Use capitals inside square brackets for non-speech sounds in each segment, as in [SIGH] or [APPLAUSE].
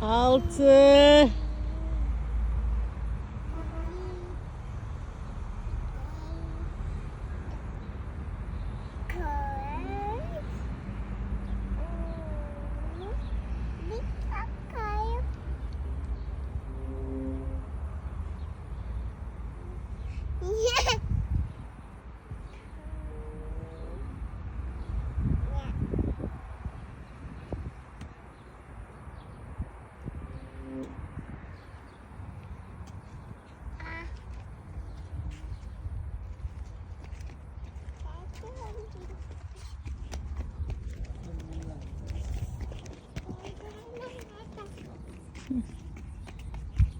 6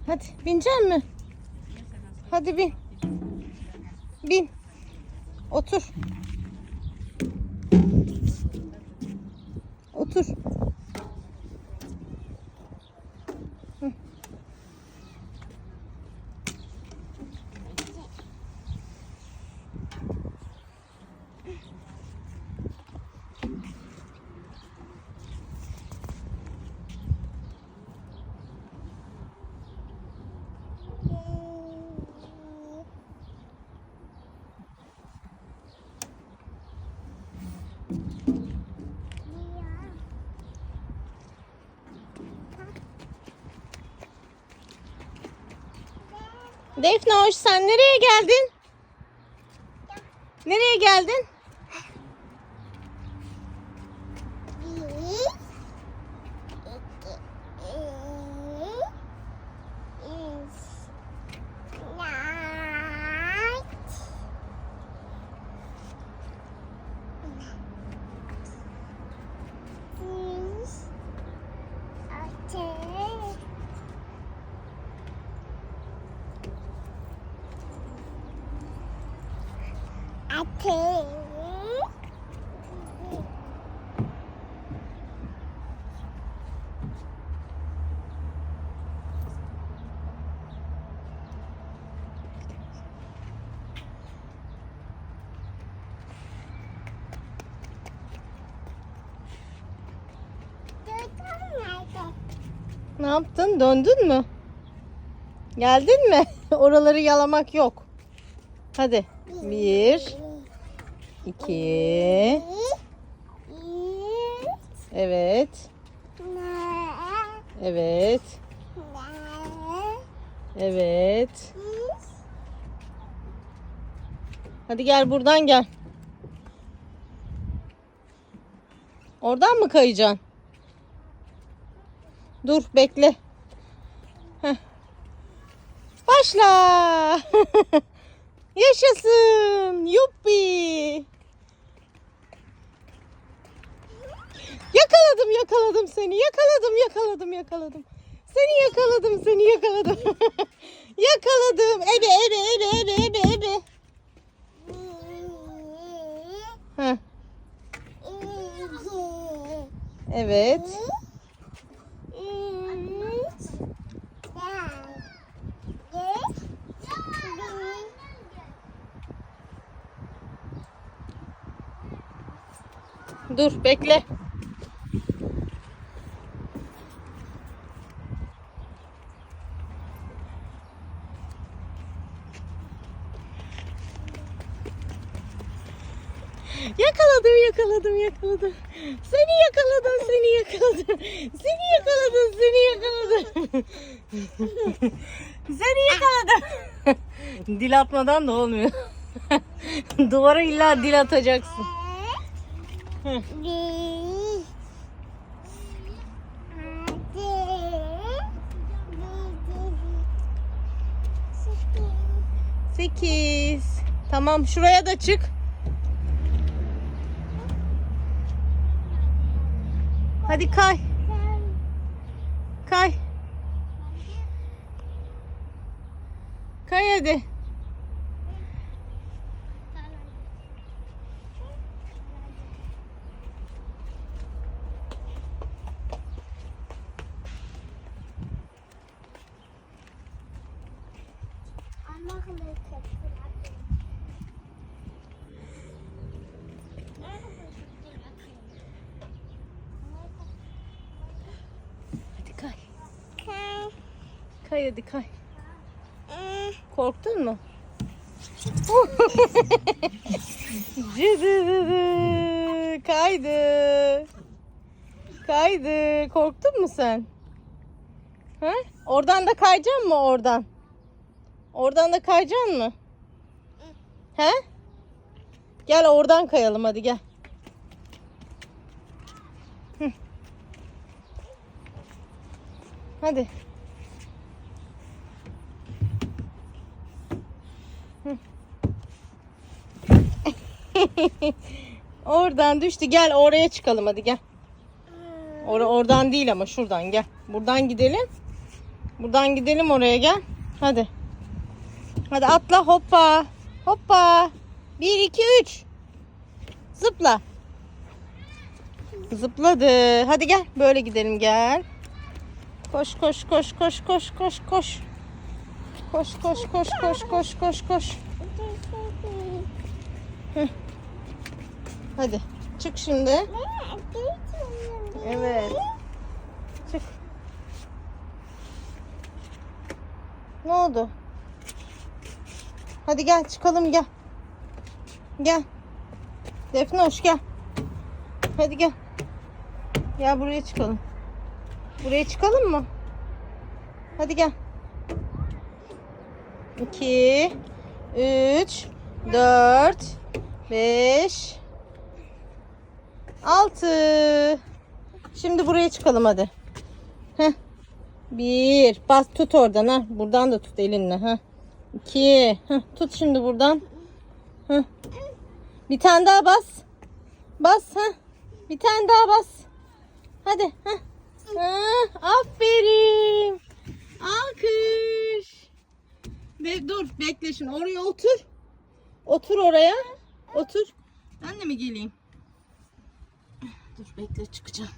Hadi binecek mi? Hadi bin. Bin. Otur. Otur. Defne hoş sen nereye geldin? Nereye geldin? Ne yaptın? Döndün mü? Geldin mi? [LAUGHS] Oraları yalamak yok. Hadi. Bir, iki. Evet. Evet. Evet. Hadi gel buradan gel. Oradan mı kayacaksın? Dur bekle. Heh. Başla. [LAUGHS] Yaşasın. Yuppi. Yakaladım yakaladım seni. Yakaladım yakaladım yakaladım. Seni yakaladım seni yakaladım. [LAUGHS] yakaladım. Ebe ebe ebe ebe ebe ebe. Heh. Evet. Dur bekle. Yakaladım, yakaladım, yakaladım. Seni yakaladım, seni yakaladım. Seni yakaladım, seni yakaladım. seni yakaladım. dil atmadan da olmuyor. Duvara illa dil atacaksın. Sekiz. Tamam şuraya da çık. Hadi kay. Kay. Kay hadi. Hadi kay. Kay hadi kay. Korktun mu? [LAUGHS] Cıdıdıdı. Kaydı. Kaydı. Korktun mu sen? Ha? Oradan da kayacaksın mı oradan? Oradan da kayacaksın mı? He? Gel oradan kayalım hadi gel. Hadi. [LAUGHS] oradan düştü. Gel oraya çıkalım hadi gel. Or oradan değil ama şuradan gel. Buradan gidelim. Buradan gidelim oraya gel. Hadi. Hadi atla hoppa. Hoppa. 1 2 3. Zıpla. Zıpladı. Hadi gel. Böyle gidelim gel. Koş koş koş koş koş koş koş. Koş koş koş koş koş koş koş. Hadi. Çık şimdi. Evet. Çık. Ne oldu? Hadi gel çıkalım gel. Gel. Defne hoş gel. Hadi gel. Gel buraya çıkalım. Buraya çıkalım mı? Hadi gel. 2 3 4 5 6 Şimdi buraya çıkalım hadi. Heh. Bir. Bas tut oradan ha. Buradan da tut elinle ha. İki. Heh. Tut şimdi buradan. Heh. Bir tane daha bas. Bas ha. Bir tane daha bas. Hadi. Heh. Ha, aferin. Alkış. Be dur bekle şimdi oraya otur. Otur oraya. Otur. Ben de mi geleyim? Dur bekle çıkacağım.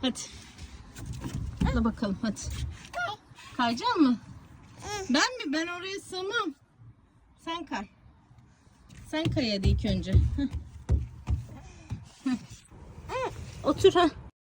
hadi. Hadi bakalım hadi. Kayacak mı? Ben mi? Ben oraya sığmam. Sen kay. Sen kay hadi ilk önce. Otur ha.